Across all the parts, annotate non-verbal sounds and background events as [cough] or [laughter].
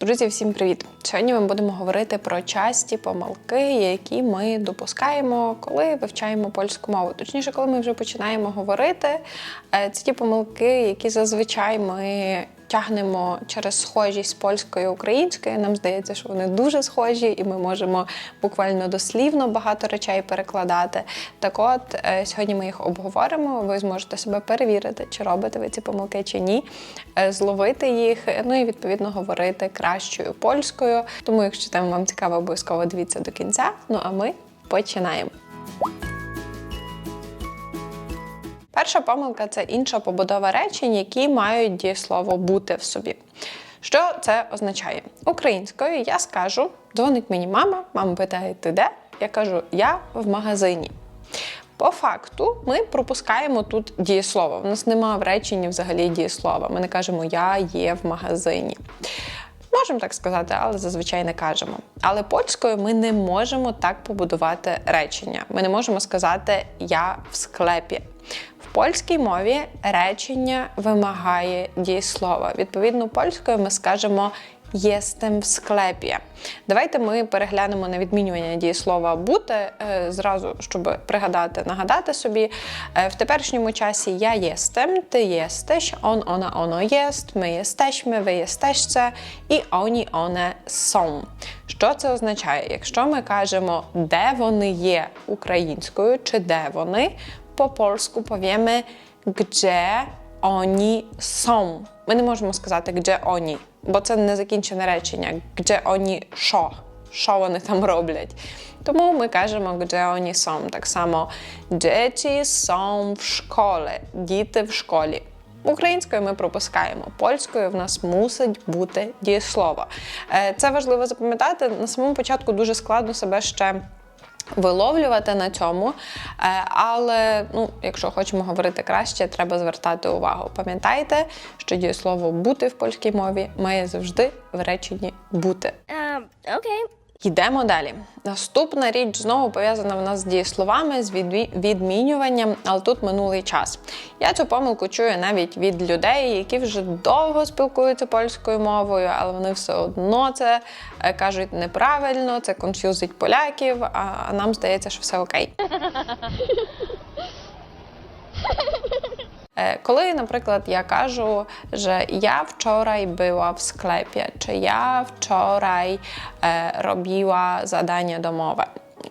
Друзі, всім привіт! Сьогодні ми будемо говорити про часті помилки, які ми допускаємо, коли вивчаємо польську мову. Точніше, коли ми вже починаємо говорити, Е, це ті помилки, які зазвичай ми тягнемо через схожість польської і української. Нам здається, що вони дуже схожі, і ми можемо буквально дослівно багато речей перекладати. Так от е, сьогодні ми їх обговоримо. Ви зможете себе перевірити, чи робите ви ці помилки чи ні, е, зловити їх, ну і відповідно говорити кращою польською. Тому, якщо тема вам цікава, обов'язково дивіться до кінця. Ну а ми починаємо. Перша помилка це інша побудова речень, які мають дієслово бути в собі. Що це означає? Українською я скажу: дзвонить мені мама, мама питає, ти де? Я кажу, я в магазині. По факту ми пропускаємо тут дієслово. У нас немає в реченні взагалі дієслова. Ми не кажемо Я є в магазині. Можемо так сказати, але зазвичай не кажемо. Але польською ми не можемо так побудувати речення. Ми не можемо сказати Я в склепі. В польській мові речення вимагає дієслова. Відповідно, польською ми скажемо Єстем в склепі. Давайте ми переглянемо на відмінювання дієслова бути е, зразу, щоб пригадати, нагадати собі. Е, В теперішньому часі я єстем, ти єстеш, он, она, оно єст, ми єстешми, ви єстешце і оні, оне сон. Що це означає? Якщо ми кажемо, де вони є українською, чи де вони, по польську повіємо gdzie oni są. Ми не можемо сказати gdzie oni, бо це не закінчене речення. Gdzie oni що? Що вони там роблять? Тому ми кажемо gdzie oni są. Так само dzieci są в школі. Діти в школі. Українською ми пропускаємо, польською в нас мусить бути дієслово. Е, Це важливо запам'ятати. На самому початку дуже складно себе ще виловлювати на цьому. Е, Але ну, якщо хочемо говорити краще, треба звертати увагу. Пам'ятайте, що дієслово бути в польській мові має завжди в реченні бути. Um, okay. Йдемо далі. Наступна річ знову пов'язана в нас з дієсловами, з відмі- відмінюванням, але тут минулий час. Я цю помилку чую навіть від людей, які вже довго спілкуються польською мовою, але вони все одно це е, кажуть неправильно, це конфюзить поляків, а нам здається, що все окей. [laughs] Е, Коли, наприклад, я кажу, що я вчорaj była w sklepie, чи я вчорaj е, робила задання домове.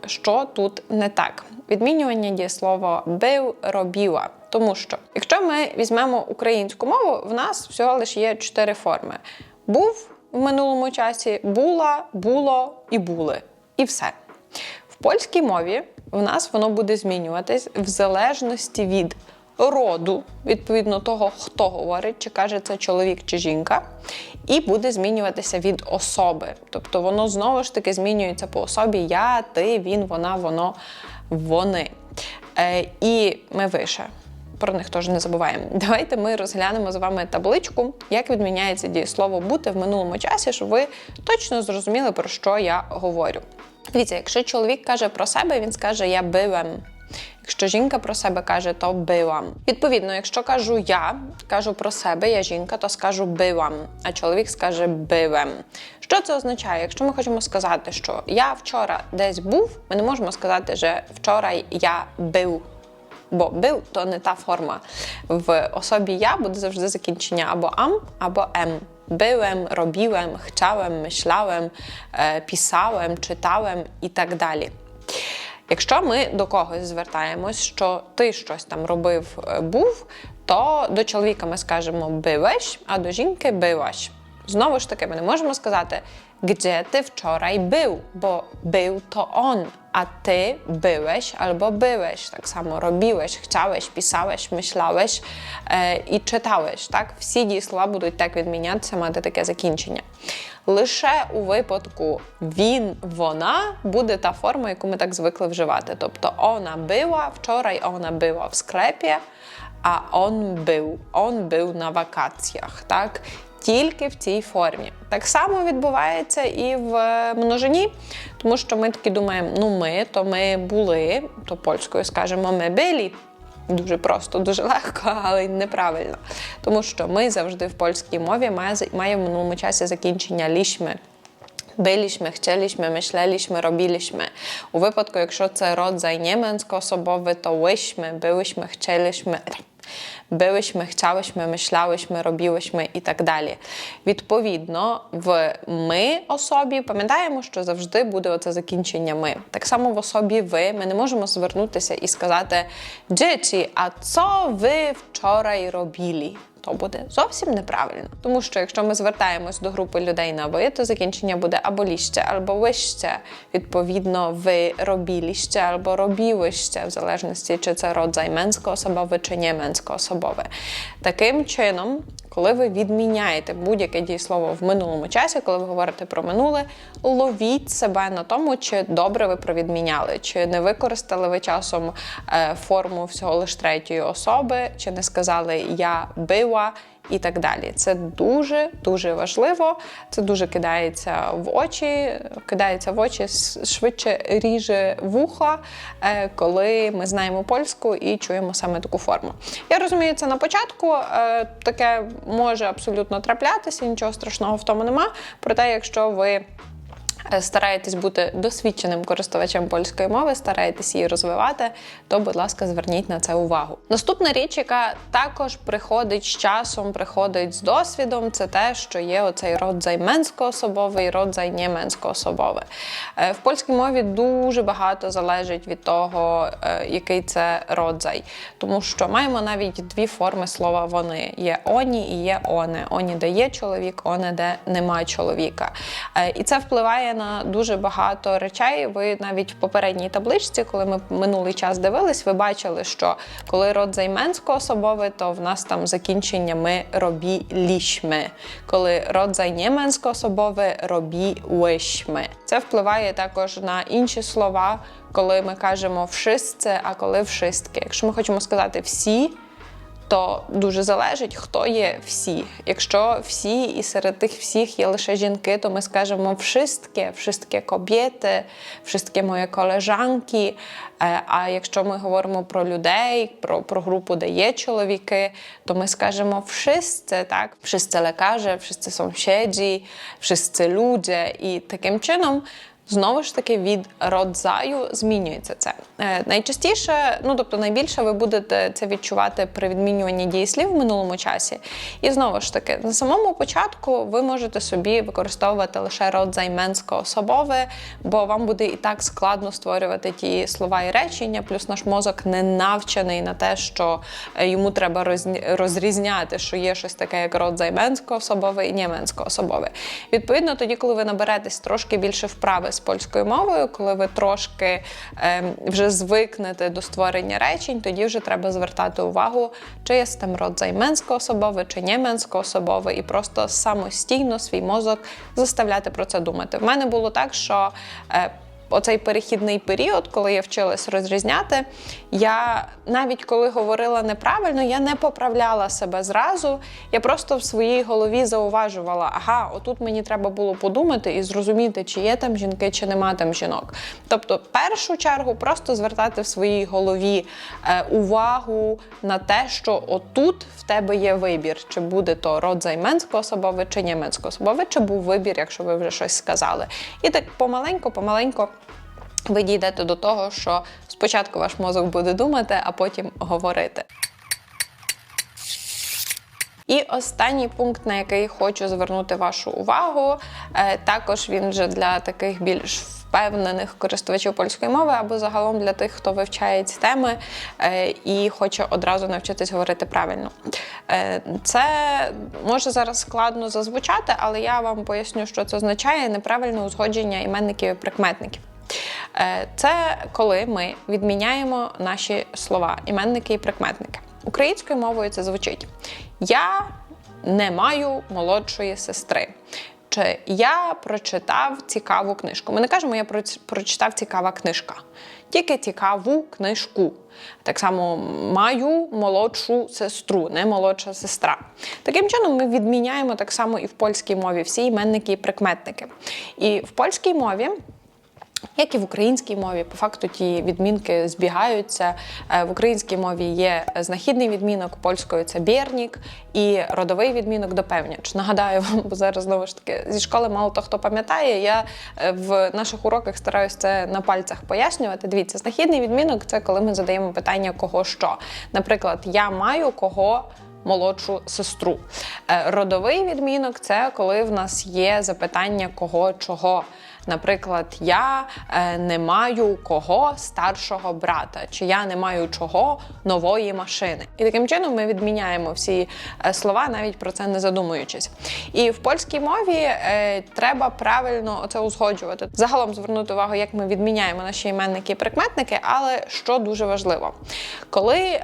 Що тут не так? Відмінювання дієслова бив, робила. Тому що, якщо ми візьмемо українську мову, в нас всього лише є чотири форми: був в минулому часі, була, було і були. І все. В польській мові в нас воно буде змінюватись в залежності від роду, відповідно того, хто говорить, чи каже це чоловік чи жінка, і буде змінюватися від особи. Тобто воно знову ж таки змінюється по особі я, ти, він, вона, воно, вони. Е, і ми вище. Про них теж не забуваємо. Давайте ми розглянемо з вами табличку, як відміняється дієслово бути в минулому часі, щоб ви точно зрозуміли, про що я говорю. Дивіться, якщо чоловік каже про себе, він скаже Я бивем. Якщо жінка про себе каже, то била. Відповідно, якщо кажу я, кажу про себе, я жінка, то скажу бивам, а чоловік скаже бивем. Що це означає? Якщо ми хочемо сказати, що я вчора десь був, ми не можемо сказати, що вчора я бив. Бо бив то не та форма. В особі я буде завжди закінчення або ам, або ем. Byłem, robiłem, chciałem, myślałem, pisałem, czytałem і так далі. Якщо ми до когось звертаємось, що ти щось там робив, е, був, то до чоловіка ми скажемо бивеш, а до жінки биваш. Знову ж таки, ми не можемо сказати, gdzie ty wczoraj był, бо był to on, a ty byłeś albo byłeś. Так само robiłeś, chciałeś, pisałeś, myślałeś е, і czytałeś. Так? Всі дієслова будуть так відмінятися, мати таке закінчення. Лише у випадку він, вона буде та форма, яку ми так звикли вживати. Тобто вона била, вчора вона била в склепі, а он був, он був на вакаціях. Так? Тільки в цій формі. Так само відбувається і в множині, тому що ми такі думаємо, ну ми, то ми були, то польською скажемо ми билі. Дуже просто, дуже легко, [laughs] але неправильно. Тому що ми завжди в польській мові має, в минулому часі закінчення лішми. Byliśmy, chcieliśmy, myśleliśmy, robiliśmy. У випадку, якщо це родзай німецько-особовий, то łyśmy, byłyśmy, chcieliśmy, byłyśmy, chciałyśmy, myślałyśmy, robiłyśmy і так далі. Відповідно, в ми особі пам'ятаємо, що завжди буде оце закінчення ми. Так само в особі ви ми не можемо звернутися і сказати Джичі, а що ви вчора робили? То буде зовсім неправильно. Тому що якщо ми звертаємось до групи людей на ви, то закінчення буде або ліще, або вище. Відповідно, ви робіліще або робілище, в залежності, чи це род менсько-особове чи нєменсько-особове. Таким чином, коли ви відміняєте будь-яке дієслово в минулому часі, коли ви говорите про минуле, ловіть себе на тому, чи добре ви провідміняли, чи не використали ви часом е, форму всього лиш третьої особи, чи не сказали я била. І так далі. Це дуже дуже важливо. Це дуже кидається в очі, кидається в очі швидше ріже вуха, е, коли ми знаємо польську і чуємо саме таку форму. Я розумію, це на початку е, таке може абсолютно траплятися, нічого страшного в тому нема. Проте, якщо ви стараєтесь бути досвідченим користувачем польської мови, стараєтесь її розвивати, то, будь ласка, зверніть на це увагу. Наступна річ, яка також приходить з часом, приходить з досвідом, це те, що є оцей родзай менсько-особовий, родзай нєменсько-особовий. Е, в польській мові дуже багато залежить від того, е, який це родзай. Тому що маємо навіть дві форми слова вони: є оні і є оне. Оні, де є чоловік, оне, де немає чоловіка. І це впливає на дуже багато речей. Ви навіть в попередній табличці, коли ми минулий час дивились, ви бачили, що коли род займенсько-особовий, то в нас там закінчення ми робі лішми. Коли род зайнєменсько-особовий робі лишми. Це впливає також на інші слова, коли ми кажемо вшистце, а коли вшистки. Якщо ми хочемо сказати всі то дуже залежить, хто є всі. Якщо всі і серед тих всіх є лише жінки, то ми скажемо wszystkie, wszystkie kobiety, wszystkie moje koleżanki. Е, а якщо ми говоримо про людей, про про групу, де є чоловіки, то ми скажемо wszyscy, так? Wszyscy lekarze, wszyscy sąsiedzi, wszyscy ludzie. І таким чином Знову ж таки, від родзаю змінюється це. Е, найчастіше, ну тобто найбільше ви будете це відчувати при відмінюванні дієслів в минулому часі. І знову ж таки, на самому початку ви можете собі використовувати лише родзай менсько-особове, бо вам буде і так складно створювати ті слова і речення, плюс наш мозок не навчений на те, що е, йому треба розрізняти, що є щось таке, як родзай менсько-особове і нєменсько-особове. Відповідно, тоді, коли ви наберетесь трошки більше вправи з польською мовою, коли ви трошки е, вже звикнете до створення речень, тоді вже треба звертати увагу, чи є там род займенсько-особове, чи нєменсько-особове, і просто самостійно свій мозок заставляти про це думати. В мене було так, що е, оцей перехідний період, коли я вчилась розрізняти, я навіть коли говорила неправильно, я не поправляла себе зразу. Я просто в своїй голові зауважувала, ага, отут мені треба було подумати і зрозуміти, чи є там жінки, чи нема там жінок. Тобто, в першу чергу, просто звертати в своїй голові е, увагу на те, що отут в тебе є вибір, чи буде то род займенсько-особове, чи німецько-особове, чи був вибір, якщо ви вже щось сказали. І так помаленько, помаленько ви дійдете до того, що спочатку ваш мозок буде думати, а потім говорити. І останній пункт, на який хочу звернути вашу увагу, е, також він вже для таких більш впевнених користувачів польської мови, або загалом для тих, хто вивчає ці теми е, і хоче одразу навчитись говорити правильно. Е, це може зараз складно зазвучати, але я вам поясню, що це означає неправильне узгодження іменників і прикметників. Е, це коли ми відміняємо наші слова, іменники і прикметники. Українською мовою це звучить: Я не маю молодшої сестри. Чи я прочитав цікаву книжку. Ми не кажемо, я прочитав цікава книжка, тільки цікаву книжку. Так само маю молодшу сестру, не молодша сестра. Таким чином, ми відміняємо так само і в польській мові всі іменники і прикметники. І в польській мові Як і в українській мові, по факту ті відмінки збігаються. Е, В українській мові є знахідний відмінок, польською це бірнік і родовий відмінок допевняч. Нагадаю вам, бо зараз знову ж таки зі школи мало хто хто пам'ятає. Я е, в наших уроках стараюся це на пальцях пояснювати. Дивіться, знахідний відмінок це коли ми задаємо питання кого що. Наприклад, я маю кого молодшу сестру. Е, Родовий відмінок це коли в нас є запитання кого чого. Наприклад, я е, не маю кого старшого брата, чи я не маю чого нової машини. І таким чином ми відміняємо всі е, слова, навіть про це не задумуючись. І в польській мові е, треба правильно це узгоджувати. Загалом звернути увагу, як ми відміняємо наші іменники і прикметники, але що дуже важливо, коли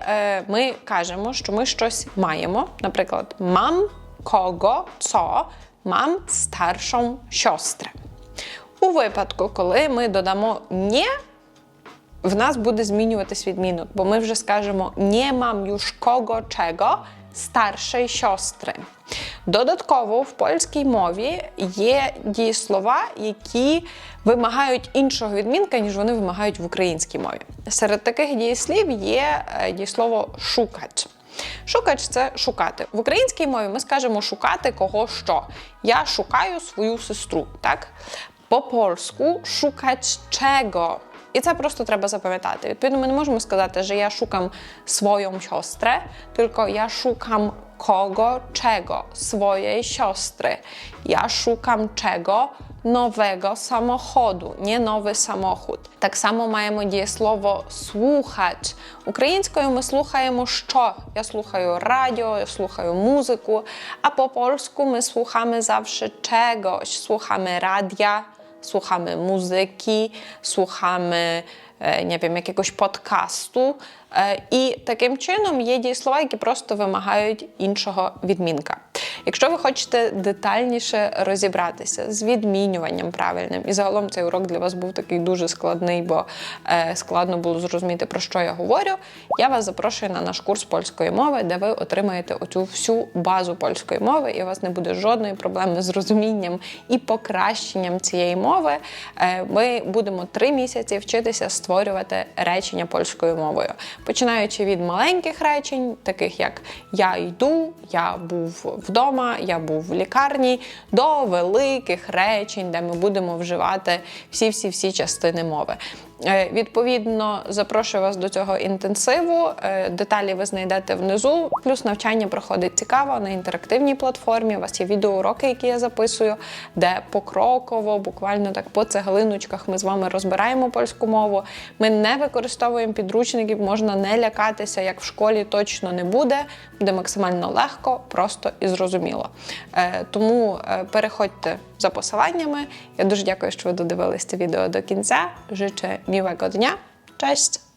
ми кажемо, що ми щось маємо, наприклад, мам кого, co, мам старшą siostrę. У випадку, коли ми додамо «nie», в нас буде змінюватись відмінок, бо ми вже скажемо «nie mam już kogo czego старшої siostry. Додатково в польській мові є дієслова, які вимагають іншого відмінка, ніж вони вимагають в українській мові. Серед таких дієслів є е, дієслово шукач. Шукач це шукати. В українській мові ми скажемо шукати кого що. Я шукаю свою сестру, так? По польську шукać czego. І це просто треба запам'ятати. Відповідно, ми не можемо сказати, що я шукам свою сестрę, tylko я шукам kogo, czego, swojej siostry. Ja szukam czego? Nowego samochodu, nie nowy samochód. Так само маємо дієслово слухач. Українською ми слухаємо що? Я слухаю радіо, я слухаю музику, а по польську ми слухamy zawsze czegoś. Słuchamy radia, słuchamy muzyki, słuchamy nie wiem, jakiegoś podcastu. Е, І таким чином є дієслова, які просто вимагають іншого відмінка. Якщо ви хочете детальніше розібратися з відмінюванням правильним, і загалом цей урок для вас був такий дуже складний, бо е, складно було зрозуміти, про що я говорю, я вас запрошую на наш курс польської мови, де ви отримаєте оцю всю базу польської мови, і у вас не буде жодної проблеми з розумінням і покращенням цієї мови. Е, Ми будемо три місяці вчитися створювати речення польською мовою, починаючи від маленьких речень, таких як я йду, я був вдома, я був в лікарні, до великих речень, де ми будемо вживати всі-всі-всі частини мови. Е, Відповідно, запрошую вас до цього інтенсиву. Е, Деталі ви знайдете внизу. Плюс навчання проходить цікаво на інтерактивній платформі. У вас є відеоуроки, які я записую, де покроково, буквально так по цеглиночках ми з вами розбираємо польську мову. Ми не використовуємо підручників, можна не лякатися, як в школі точно не буде. Буде максимально легко, просто і зрозуміло. Е, Тому переходьте за посиланнями. Я дуже дякую, що ви додивились це відео до кінця. Życzę miłego dnia. Cześć!